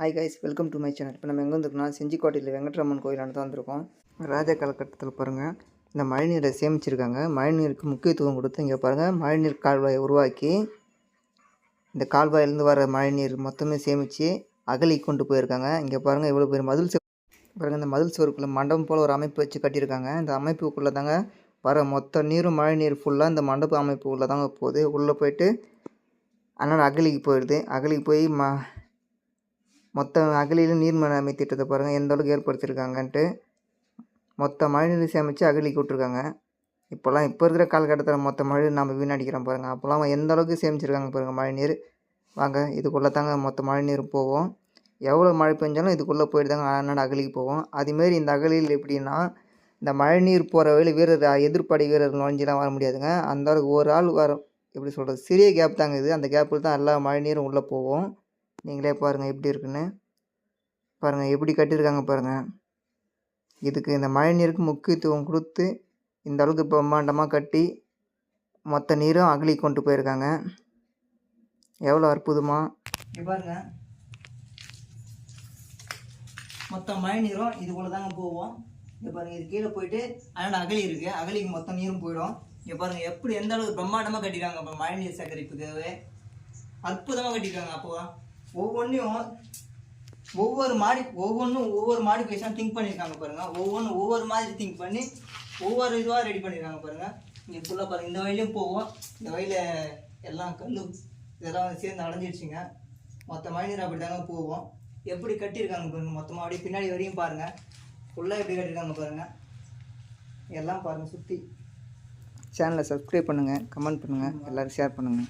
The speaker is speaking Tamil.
Hi guys welcome to my channel இப்போ நம்ம எங்கே வந்திருக்கோம்னா செஞ்சிக்கோட்டையில் வெங்கட்ராமன் கோயிலாண்டு தான் வந்திருக்கோம். ராஜா காலகட்டத்தில் பாருங்கள் இந்த மழைநீரை சேமிச்சிருக்காங்க. மழைநீருக்கு முக்கியத்துவம் கொடுத்து இங்கே பாருங்கள் மழைநீர் கால்வாயை உருவாக்கி இந்த கால்வாயிலேருந்து வர மழைநீர் மொத்தமே சேமித்து அகலி கொண்டு போயிருக்காங்க. இங்கே பாருங்கள் இவ்வளோ பேர் மதில் சுவர் பாருங்கள் இந்த மதில் சுவருக்குள்ளே மண்டபம் போல் ஒரு அமைப்பு வச்சு கட்டியிருக்காங்க. இந்த அமைப்புக்குள்ளே தாங்க வர மொத்த நீரும் மழைநீர் ஃபுல்லாக இந்த மண்டப அமைப்புக்குள்ளே தாங்க போகுது. உள்ளே போயிட்டு அதனால் அகலிக்கு போயிடுது. அகலிக்கு போய் ம மொத்த அகலியில் நீர்மன மேலாண்மை திட்டத்தை பாருங்கள் எந்த அளவுக்கு ஏற்படுத்தியிருக்காங்கன்ட்டு. மொத்த மழைநீர் சேமித்து அகலிக்கு விட்ருக்காங்க இப்போல்லாம் இப்போ இருக்கிற காலகட்டத்தில் மொத்த மழை நம்ம வீணடிக்கிறோம் பாருங்கள் அப்போல்லாம் எந்த அளவுக்கு சேமிச்சிருக்காங்க பாருங்கள் மழைநீர். வாங்க இதுக்குள்ளே தாங்க மொத்த மழைநீர் போவோம். எவ்வளோ மழை பெஞ்சாலும் இதுக்குள்ளே போயிட்டு தாங்க அண்ணாடு அகலிக்கு போவோம். அதுமாரி இந்த அகலியில் எப்படின்னா இந்த மழை நீர் போகிற வழியில் வீரர் எதிர்ப்படை வீரர் நுழைஞ்சிலாம் வர முடியாதுங்க. அந்த அளவுக்கு ஒரு ஆள் வர எப்படி சொல்கிறது சிறிய கேப் தாங்க இது. அந்த கேப்பில் தான் எல்லா மழை நீரும் உள்ளே போவோம். நீங்களே பாருங்கள் எப்படி இருக்குன்னு. பாருங்கள் எப்படி கட்டியிருக்காங்க பாருங்கள் இதுக்கு இந்த மழை நீருக்கு முக்கியத்துவம் கொடுத்து இந்த அளவுக்கு பிரம்மாண்டமாக கட்டி மொத்த நீரும் அகலி கொண்டு போயிருக்காங்க. எவ்வளோ அற்புதமாக பாருங்க. மொத்த மழை நீரும் இதுக்குள்ளே தாங்க போவோம் இங்கே பாருங்க இது கீழே போயிட்டு அதனால் அகலி இருக்குது அகலிக்கு மொத்த நீரும் போயிடும். இங்கே பாருங்க எப்படி எந்த அளவுக்கு பிரம்மாண்டமாக கட்டிருக்காங்க இப்போ மழை நீர் சேகரிப்புக்காகவே அற்புதமாக கட்டியிருக்காங்க அப்போ. ஒவ்வொன்றையும் ஒவ்வொரு மாடி ஒவ்வொன்றும் ஒவ்வொரு மாடி பேசாம திங்க் பண்ணியிருக்காங்க பாருங்க. ஒவ்வொன்றும் ஒவ்வொரு மாதிரி திங்க் பண்ணி ஒவ்வொரு இதுவாக ரெடி பண்ணியிருக்காங்க பாருங்க. இங்கே ஃபுல்லாக பாருங்க. இந்த வயலையும் போவோம். இந்த வயல எல்லாம் கல் இதெல்லாம் வந்து சேர்ந்து அடைஞ்சிடுச்சுங்க. மொத்த மழைநீர் அப்படி தாங்க போவோம். எப்படி கட்டியிருக்காங்க பாருங்க. மொத்தமாக அப்படியே பின்னாடி வரையும் பாருங்க. ஃபுல்லாக எப்படி கட்டியிருக்காங்க பாருங்க. எல்லாம் பாருங்க சுற்றி சேனலை சப்ஸ்கிரைப் பண்ணுங்கள் கமெண்ட் பண்ணுங்கள் எல்லோரும் ஷேர் பண்ணுங்கள்